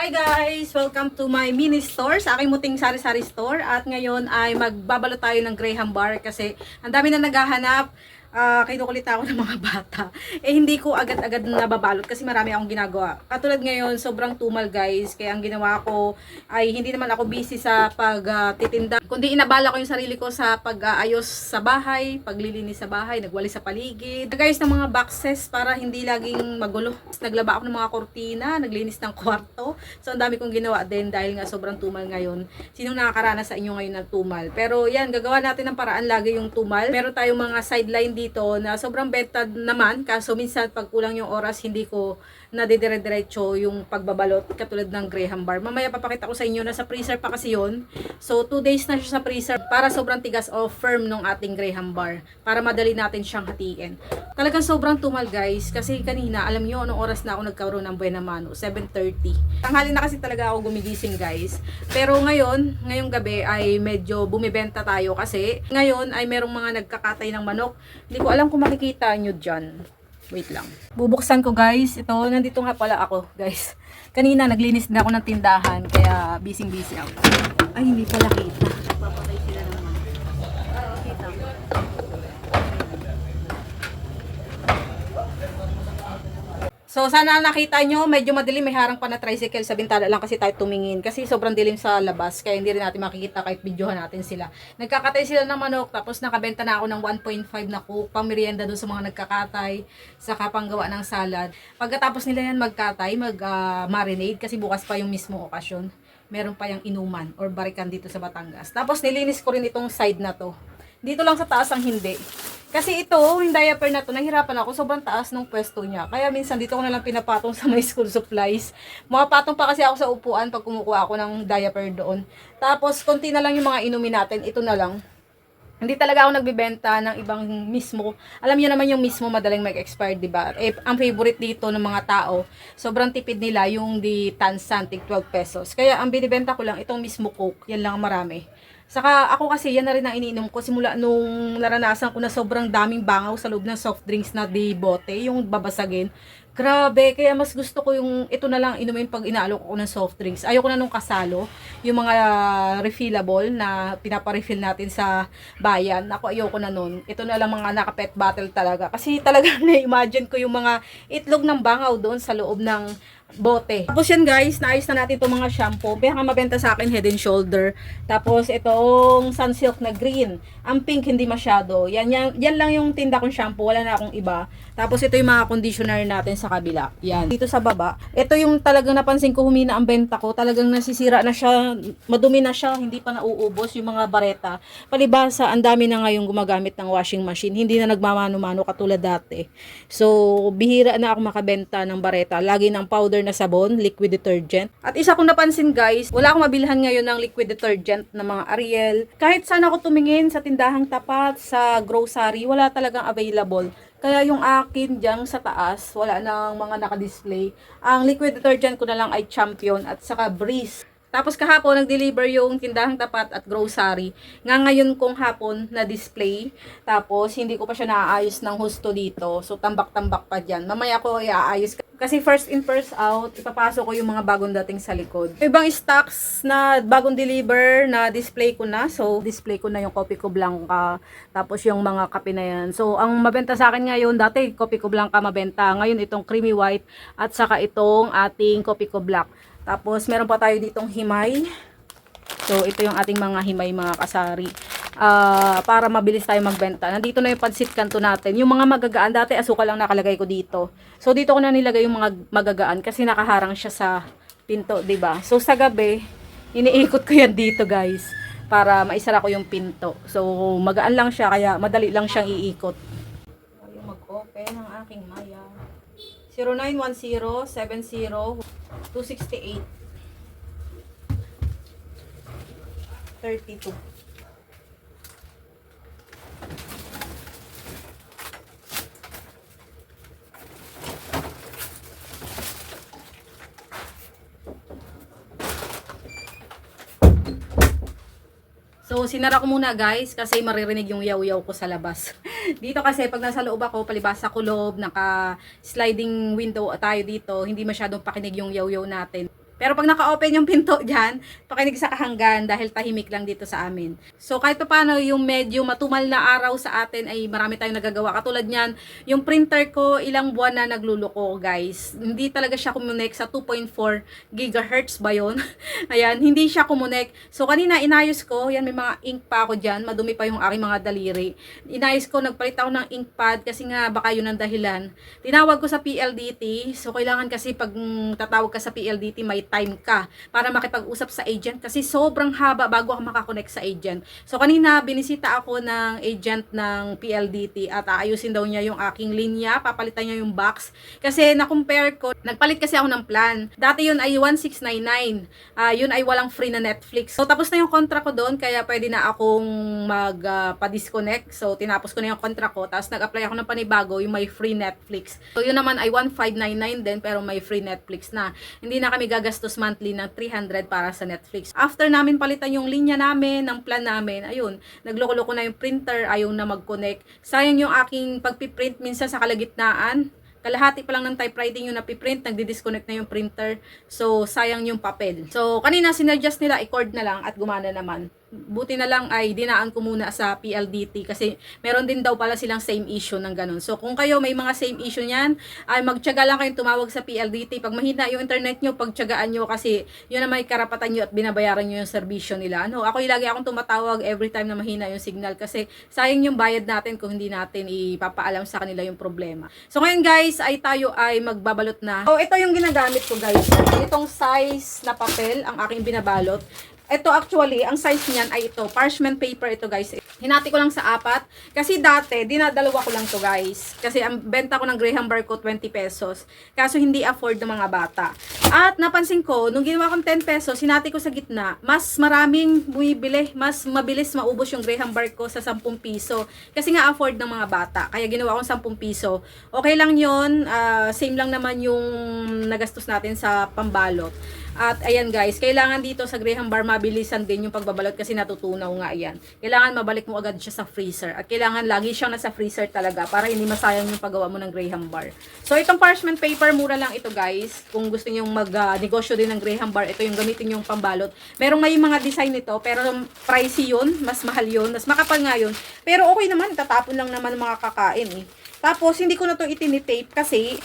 Hi guys! Welcome to my mini store sa aking muting sari-sari store. At ngayon ay magbabalo tayo ng Graham Bar kasi ang dami na naghahanap. Ah, kinukulit ako ng mga bata. Eh hindi ko agad-agad nababalot kasi marami akong ginagawa. Katulad ngayon, sobrang tumal guys. Kaya ang ginawa ko ay hindi naman ako busy sa pagtitinda. kundi inabala ko yung sarili ko sa pag-aayos sa bahay, paglilinis sa bahay, nagwalis sa paligid. Guys, ng mga boxes para hindi laging magulo. Naglaba ako ng mga kortina, naglinis ng kwarto. So, ang dami kong ginawa din dahil nga sobrang tumal ngayon. Sinong nakakaranas sa inyo ngayon ng tumal? Pero yan, gagawa natin ng paraan lagi yung tumal. Meron tayong mga sideline dito na sobrang benta naman. Kaso minsan pag kulang yung oras, hindi ko nadidire-diretso yung pagbabalot katulad ng Graham bar. Mamaya papakita ko sa inyo na sa freezer pa kasi yun. So, 2 days na siya sa freezer para sobrang tigas o firm ng ating Graham bar. Para madali natin siyang hatiin. Talagang sobrang tumal guys. Kasi kanina, alam nyo anong oras na ako nagkaroon ng buena mano? 7.30. Tanghali na kasi talaga ako gumigising guys. Pero ngayon, ngayong gabi ay medyo bumibenta tayo kasi ngayon ay merong mga nagkakatay ng manok. Hindi ko alam kung makikita nyo dyan. Wait lang. Bubuksan ko guys. Ito, nandito nga pala ako guys. Kanina naglinis din ako ng tindahan kaya busy busy ako. Ay, hindi pala kita. Papatay So, sana nakita nyo, medyo madilim, may harang pa na tricycle sa bintana lang kasi tayo tumingin. Kasi sobrang dilim sa labas, kaya hindi rin natin makikita kahit videohan natin sila. Nagkakatay sila ng manok, tapos nakabenta na ako ng 1.5 na cook, pamerienda doon sa mga nagkakatay, sa kapanggawa ng salad. Pagkatapos nila yan magkatay, mag-marinade, kasi bukas pa yung mismo okasyon. Meron pa yung inuman or barikan dito sa Batangas. Tapos nilinis ko rin itong side na to. Dito lang sa taas ang hindi. Kasi ito, yung diaper na to, nahirapan ako. Sobrang taas ng pwesto niya. Kaya minsan dito ko na lang pinapatong sa my school supplies. Mapatong pa kasi ako sa upuan pag kumukuha ako ng diaper doon. Tapos, konti na lang yung mga inumin natin. Ito na lang. Hindi talaga ako nagbibenta ng ibang mismo. Alam niyo naman yung mismo madaling mag-expire, di ba? Eh, ang favorite dito ng mga tao, sobrang tipid nila yung di Tansantic 12 pesos. Kaya ang binibenta ko lang itong mismo Coke, yan lang ang marami. Saka ako kasi yan na rin ang iniinom ko simula nung naranasan ko na sobrang daming bangaw sa loob ng soft drinks na di bote, yung babasagin. Grabe, kaya mas gusto ko yung ito na lang inumin pag inaalok ko ng soft drinks. Ayoko na nung kasalo, yung mga refillable na pinaparefill natin sa bayan. Ako ayoko na nun. Ito na lang mga naka-pet bottle talaga. Kasi talaga na-imagine ko yung mga itlog ng bangaw doon sa loob ng bote. Tapos yan guys, naayos na natin itong mga shampoo. Kaya nga mabenta sa akin head and shoulder. Tapos itong sunsilk na green. Ang pink hindi masyado. Yan, yan, yan lang yung tinda kong shampoo. Wala na akong iba. Tapos ito yung mga conditioner natin sa kabila. Yan. Dito sa baba. Ito yung talagang napansin ko humina ang benta ko. Talagang nasisira na siya. Madumi na siya. Hindi pa nauubos yung mga bareta. Palibasa, ang dami na ngayong gumagamit ng washing machine. Hindi na nagmamano-mano katulad dati. So, bihira na ako makabenta ng bareta. Lagi ng powder na sabon, liquid detergent. At isa kong napansin guys, wala akong mabilhan ngayon ng liquid detergent na mga Ariel. Kahit saan ako tumingin sa tindahang tapat, sa grocery, wala talagang available. Kaya yung akin dyan sa taas, wala nang mga nakadisplay. Ang liquid detergent ko na lang ay Champion at saka Breeze. Tapos kahapon, nag-deliver yung tindahang tapat at grocery. Nga ngayon kong hapon na display. Tapos, hindi ko pa siya naaayos ng husto dito. So, tambak-tambak pa dyan. Mamaya ko iaayos. Kasi first in, first out, ipapasok ko yung mga bagong dating sa likod. Ibang stocks na bagong deliver na display ko na. So, display ko na yung Coffee ko Blanca. Tapos yung mga kape na yan. So, ang mabenta sa akin ngayon, dati Coffee ko Blanca mabenta. Ngayon, itong creamy white at saka itong ating Coffee ko Black. Tapos, meron pa tayo ditong himay. So, ito yung ating mga himay, mga kasari. Ah, para mabilis tayo magbenta. Nandito na yung pansit kanto natin. Yung mga magagaan, dati asukal lang nakalagay ko dito. So, dito ko na nilagay yung mga magagaan kasi nakaharang siya sa pinto, ba So, sa gabi, iniikot ko yan dito, guys. Para maisara ko yung pinto. So, magaan lang siya, kaya madali lang siyang iikot. Ayaw mag-open ang aking maya. 0910-70-268 32 So, sinara ko muna guys kasi maririnig yung yaw-yaw ko sa labas. dito kasi pag nasa loob ako, palibasa kulob, naka sliding window tayo dito, hindi masyadong pakinig yung yaw-yaw natin. Pero pag naka-open yung pinto dyan, pakinig sa kahanggan dahil tahimik lang dito sa amin. So kahit pa paano yung medyo matumal na araw sa atin ay marami tayong nagagawa. Katulad niyan, yung printer ko ilang buwan na nagluluko guys. Hindi talaga siya kumunek sa 2.4 gigahertz ba yun? Ayan, hindi siya kumunek. So kanina inayos ko, yan may mga ink pa ako dyan, madumi pa yung aking mga daliri. Inayos ko, nagpalit ako ng ink pad kasi nga baka yun ang dahilan. Tinawag ko sa PLDT, so kailangan kasi pag mm, tatawag ka sa PLDT, may time ka para makipag-usap sa agent kasi sobrang haba bago ako makakonect sa agent. So kanina, binisita ako ng agent ng PLDT at aayusin daw niya yung aking linya, papalitan niya yung box. Kasi na-compare ko, nagpalit kasi ako ng plan. Dati yun ay 1699. Ah, yun ay walang free na Netflix. So tapos na yung contract ko doon, kaya pwede na akong mag-pa-disconnect. so tinapos ko na yung contract ko, tapos nag-apply ako ng panibago, yung may free Netflix. So yun naman ay 1599 din, pero may free Netflix na. Hindi na kami gagastos monthly ng 300 para sa Netflix. After namin palitan yung linya namin, ng plan namin, ayun, nagloko-loko na yung printer, ayaw na mag-connect. Sayang yung aking pagpiprint minsan sa kalagitnaan. Kalahati pa lang ng typewriting yung napiprint, nagdi-disconnect na yung printer. So, sayang yung papel. So, kanina sinuggest nila, i-cord na lang at gumana naman. Buti na lang ay dinaan ko muna sa PLDT kasi meron din daw pala silang same issue ng ganun. So, kung kayo may mga same issue niyan, ay magtyaga lang kayong tumawag sa PLDT. Pag mahina yung internet nyo, pagtyagaan nyo kasi yun na may karapatan nyo at binabayaran nyo yung serbisyo nila. Ano, ako lagi akong tumatawag every time na mahina yung signal kasi sayang yung bayad natin kung hindi natin ipapaalam sa kanila yung problema. So, ngayon guys, ay tayo ay magbabalot na. So, ito yung ginagamit ko guys. Itong size na papel ang aking binabalot. Ito actually, ang size niyan ay ito. Parchment paper ito guys. Hinati ko lang sa apat. Kasi dati, dinadalawa ko lang to guys. Kasi ang benta ko ng Graham bar ko 20 pesos. Kaso hindi afford ng mga bata. At napansin ko, nung ginawa kong 10 pesos, hinati ko sa gitna, mas maraming bumibili. Mas mabilis maubos yung Graham bar ko sa 10 piso. Kasi nga afford ng mga bata. Kaya ginawa kong 10 piso. Okay lang yon ah, Same lang naman yung nagastos natin sa pambalot. At ayan guys, kailangan dito sa Graham bar mabilisan din yung pagbabalot kasi natutunaw nga yan. Kailangan mabalik mo agad siya sa freezer. At kailangan lagi siyang nasa freezer talaga para hindi masayang yung paggawa mo ng Graham bar. So itong parchment paper, mura lang ito guys. Kung gusto niyo mag-negosyo din ng Graham bar, ito yung gamitin yung pambalot. Merong may mga design nito, pero pricey yun, mas mahal yun, mas makapal nga yun. Pero okay naman, tatapon lang naman mga kakain eh. Tapos, hindi ko na to itinitape kasi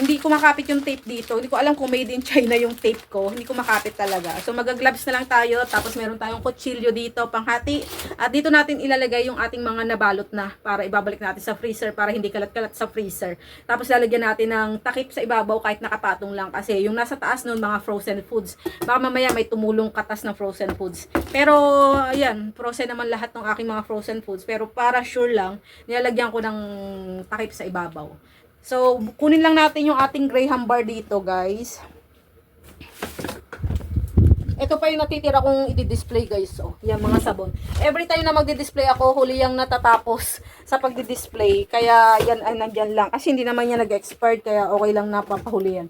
hindi ko makapit yung tape dito. Hindi ko alam kung made in China yung tape ko. Hindi ko makapit talaga. So, magagloves na lang tayo. Tapos, meron tayong kutsilyo dito, panghati. At dito natin ilalagay yung ating mga nabalot na para ibabalik natin sa freezer para hindi kalat-kalat sa freezer. Tapos, lalagyan natin ng takip sa ibabaw kahit nakapatong lang. Kasi yung nasa taas nun, mga frozen foods. Baka mamaya may tumulong katas ng frozen foods. Pero, ayan, frozen naman lahat ng aking mga frozen foods. Pero para sure lang, nilalagyan ko ng takip sa ibabaw. So, kunin lang natin yung ating Graham bar dito, guys. Ito pa yung natitira kong i-display, guys. Oh, yan, mga sabon. Every time na magdi-display ako, huli yung natatapos sa pagdi-display. Kaya, yan ay nandyan lang. Kasi hindi naman yan nag-expired, kaya okay lang napapahuli yan.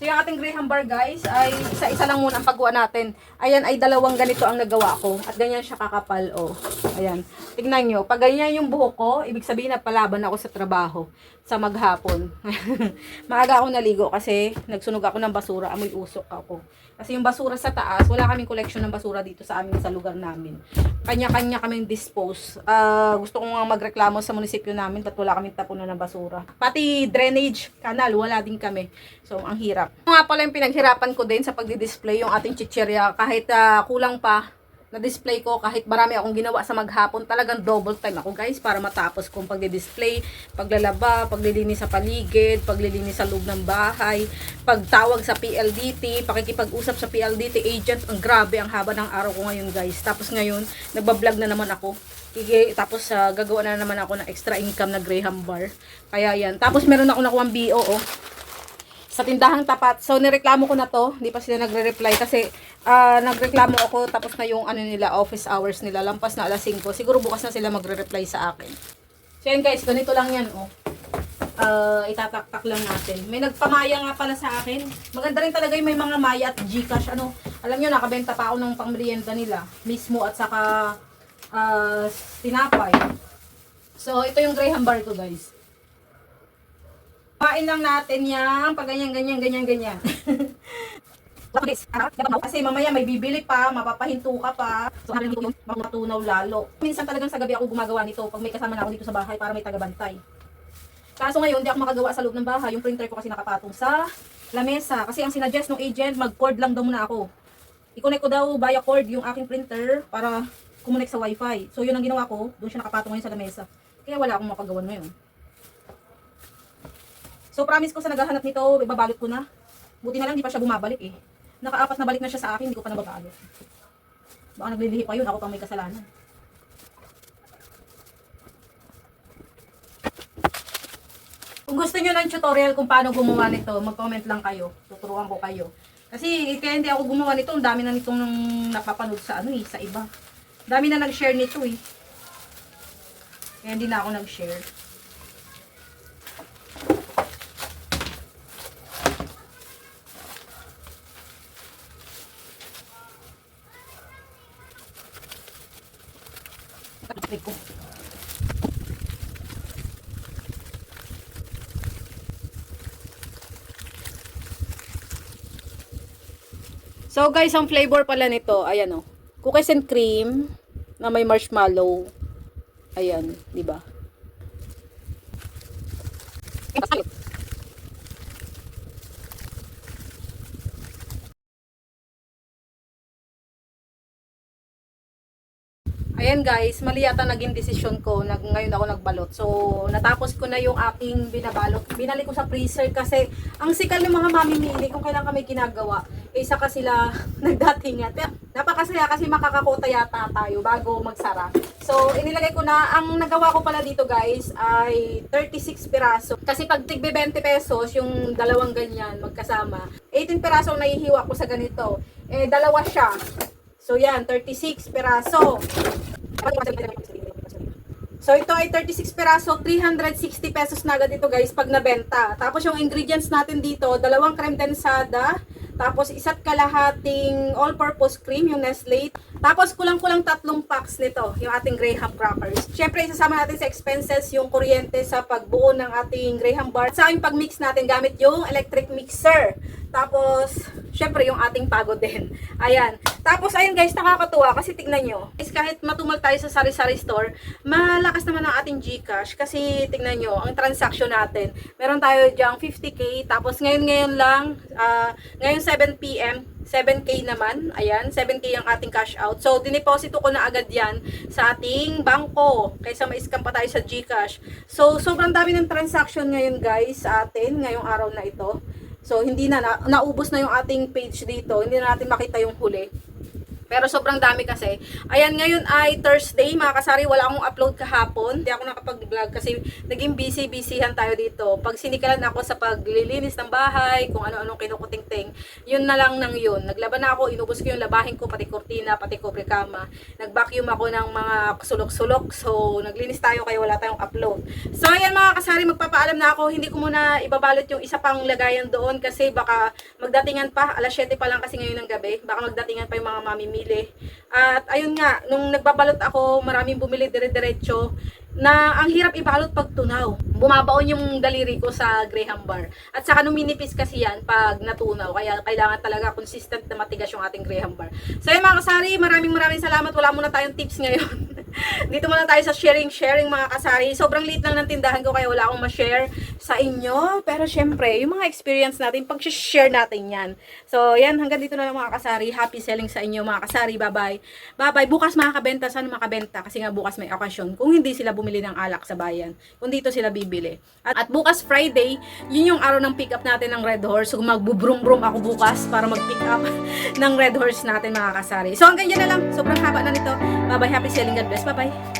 So, yung ating Graham bar, guys, ay isa-isa lang muna ang paggawa natin. Ayan, ay dalawang ganito ang nagawa ko. At ganyan siya kakapal, oh. Ayan. Tignan nyo. Pag ganyan yung buhok ko, ibig sabihin na palaban ako sa trabaho. Sa maghapon. Maaga ako naligo kasi nagsunog ako ng basura. Amoy usok ako. Kasi yung basura sa taas, wala kaming collection ng basura dito sa amin sa lugar namin. Kanya-kanya kaming dispose. Ah, gusto ko nga magreklamo sa munisipyo namin ba't wala kaming tapunan ng basura. Pati drainage canal, wala din kami. So, ang hirap. Nga pala yung pinaghirapan ko din sa pagdi-display yung ating chicherya kahit ah, kulang pa na-display ko kahit marami akong ginawa sa maghapon, talagang double time ako guys para matapos kong pagdi-display, paglalaba, paglilinis sa paligid, paglilinis sa loob ng bahay, pagtawag sa PLDT, pakikipag-usap sa PLDT agent, ang grabe ang haba ng araw ko ngayon guys. Tapos ngayon, nagbablog na naman ako. Kiki, tapos ah, gagawa na naman ako ng extra income na Graham bar. Kaya yan. Tapos meron ako nakuha BO oh sa tindahang tapat. So, nireklamo ko na to. Hindi pa sila nagre-reply kasi ah, nagreklamo ako tapos na yung ano nila, office hours nila. Lampas na alas 5. Siguro bukas na sila magre-reply sa akin. So, yan guys, ganito lang yan, oh. Ah, itataktak lang natin. May nagpamaya nga pala sa akin. Maganda rin talaga yung may mga maya at Gcash. Ano, alam nyo, nakabenta pa ako ng pangmerienda nila. Mismo at saka ah, tinapay. So, ito yung Graham bar ko, guys. Kain lang natin yan. Pag ganyan, ganyan, ganyan, ganyan. Kasi mamaya may bibili pa, mapapahinto ka pa. So, halang dito yun, matunaw lalo. Minsan talagang sa gabi ako gumagawa nito pag may kasama na ako dito sa bahay para may tagabantay. Kaso ngayon, hindi ako makagawa sa loob ng bahay. Yung printer ko kasi nakapatong sa lamesa. Kasi ang sinadjust ng agent, mag-cord lang daw muna ako. I-connect ko daw via cord yung aking printer para kumonek sa wifi. So, yun ang ginawa ko. Doon siya nakapatong ngayon sa lamesa. Kaya wala akong makagawa ngayon. So, promise ko sa naghahanap nito, ibabalot ko na. Buti na lang, di pa siya bumabalik eh. Nakaapat na balik na siya sa akin, hindi ko pa nababalot. Baka naglilihi pa yun, ako pang may kasalanan. Kung gusto nyo ng tutorial kung paano gumawa nito, mag-comment lang kayo. Tuturuan ko kayo. Kasi kaya hindi ako gumawa nito, ang dami na nitong napapanood sa ano eh, sa iba. Dami na nag-share nito eh. Kaya hindi na ako nag-share. Tatry ko. So guys, ang flavor pala nito, ayan oh. Cookies and cream na may marshmallow. Ayan, di ba? Ayan guys, mali yata naging desisyon ko. Nag, ngayon ako nagbalot. So, natapos ko na yung aking binabalot. Binalik ko sa freezer kasi ang sikal ng mga mamimili kung kailan kami ginagawa. Eh, saka sila nagdatingan. Pero napakasaya kasi makakakota yata tayo bago magsara. So, inilagay ko na. Ang nagawa ko pala dito guys ay 36 piraso. Kasi pag tigbe 20 pesos, yung dalawang ganyan magkasama. 18 piraso nahihiwa ko sa ganito. Eh, dalawa siya. So, yan, 36 piraso. So, ito ay 36 peraso, 360 pesos na agad ito guys pag nabenta. Tapos yung ingredients natin dito, dalawang creme densada, tapos isa't kalahating all-purpose cream, yung Nestle. Tapos kulang-kulang tatlong packs nito, yung ating Graham crackers. Siyempre, isasama natin sa expenses yung kuryente sa pagbuo ng ating Graham bar. Sa yung pag-mix natin gamit yung electric mixer. Tapos, syempre yung ating pagod din. Ayan. Tapos, ayun guys, nakakatuwa kasi tignan nyo. Is kahit matumal tayo sa sari-sari store, malakas naman ang ating Gcash kasi tignan nyo, ang transaction natin. Meron tayo dyang 50k, tapos ngayon-ngayon lang, ah, ngayon 7pm, 7k naman. Ayan, 7k ang ating cash out. So, dineposito ko na agad yan sa ating bangko kaysa ma-scam pa tayo sa Gcash. So, sobrang dami ng transaction ngayon guys sa atin, ngayong araw na ito. So, hindi na, na naubos na yung ating page dito. Hindi na natin makita yung huli. Pero sobrang dami kasi. Ayan, ngayon ay Thursday, mga kasari. Wala akong upload kahapon. Hindi ako nakapag-vlog kasi naging busy-busyhan tayo dito. Pag sinikalan ako sa paglilinis ng bahay, kung ano-anong kinukuting-ting, yun na lang nang yun. Naglaban na ako, inubos ko yung labahin ko, pati kurtina, pati kobre kama. Nag-vacuum ako ng mga sulok-sulok. So, naglinis tayo kaya wala tayong upload. So, ayan mga kasari, magpapaalam na ako. Hindi ko muna ibabalot yung isa pang lagayan doon kasi baka magdatingan pa. Alas 7 pa lang kasi ngayon ng gabi. Baka magdatingan pa yung mga mamimili. At ayun nga, nung nagbabalot ako, maraming bumili dire-diretso na ang hirap ibalot pag tunaw. Bumabaon yung daliri ko sa Graham bar. At saka nung minipis kasi yan pag natunaw. Kaya kailangan talaga consistent na matigas yung ating Graham bar. So yun mga kasari, maraming maraming salamat. Wala muna tayong tips ngayon. Dito muna tayo sa sharing-sharing mga kasari. Sobrang liit lang ng tindahan ko kaya wala akong ma-share sa inyo. Pero syempre, yung mga experience natin, pag-share natin yan. So yan, hanggang dito na lang mga kasari. Happy selling sa inyo mga kasari. Bye-bye. Bye-bye. Bukas makakabenta. Sana makabenta? Kasi nga bukas may okasyon. Kung hindi sila bumili ng alak sa bayan. Kung dito sila bibili. At, at bukas Friday, yun yung araw ng pick up natin ng Red Horse. So magbubrum-brum ako bukas para mag-pick up ng Red Horse natin mga kasari. So hanggang dyan na lang. Sobrang haba na nito. Bye-bye. Happy selling. God bless. Bye-bye.